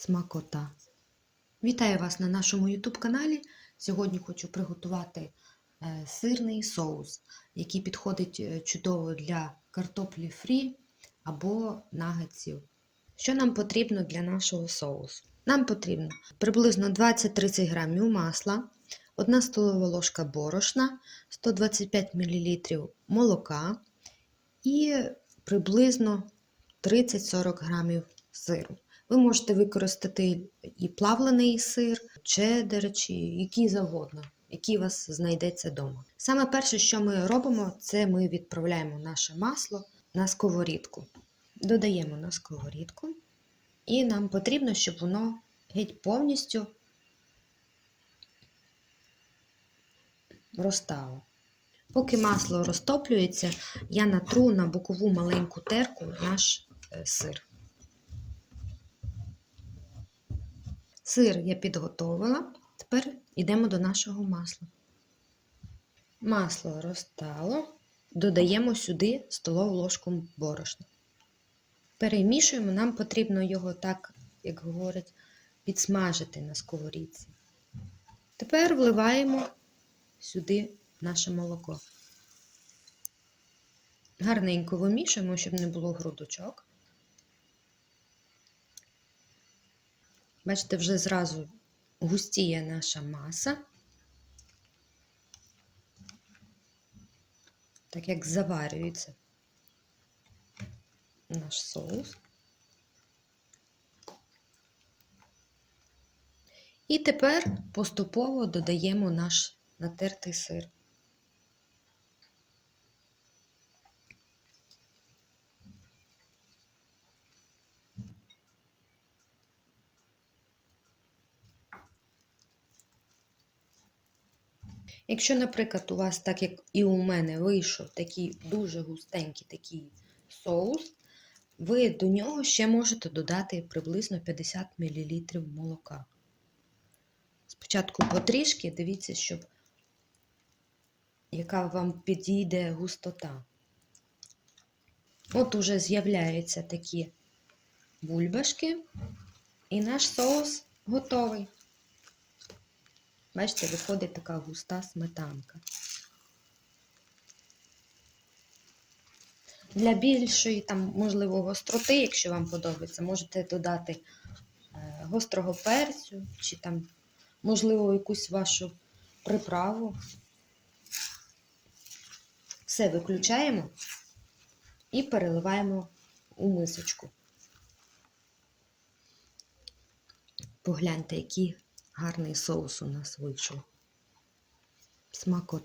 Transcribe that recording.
смакота. Вітаю вас на нашому YouTube каналі. Сьогодні хочу приготувати е, сирний соус, який підходить е, чудово для картоплі фрі або нагетсів. Що нам потрібно для нашого соусу? Нам потрібно приблизно 20-30 грамів масла, 1 столова ложка борошна, 125 мл молока і приблизно 30-40 грамів сиру. Ви можете використати і плавлений сир, чеддер, чи який завгодно, який у вас знайдеться вдома. Саме перше, що ми робимо, це ми відправляємо наше масло на сковорідку. Додаємо на сковорідку, і нам потрібно, щоб воно геть повністю розтало. Поки масло розтоплюється, я натру на бокову маленьку терку наш е, сир. Сир я підготовила. Тепер йдемо до нашого масла. Масло розтало, додаємо сюди столову ложку борошна. Перемішуємо, нам потрібно його так, як говорять, підсмажити на сковорідці. Тепер вливаємо сюди наше молоко. Гарненько вимішуємо, щоб не було грудочок. Бачите, вже зразу густіє наша маса, так як заварюється наш соус. І тепер поступово додаємо наш натертий сир. Якщо, наприклад, у вас, так як і у мене, вийшов такий дуже густенький такий соус, ви до нього ще можете додати приблизно 50 мл молока. Спочатку потрішки, дивіться, щоб яка вам підійде густота. От уже з'являються такі бульбашки, і наш соус готовий. Бачите, виходить така густа сметанка. Для більшої, там, можливо, гостроти, якщо вам подобається, можете додати е, гострого перцю, чи там, можливо, якусь вашу приправу. Все виключаємо і переливаємо у мисочку. Погляньте, який гарний соус у нас вийшов. Смакота.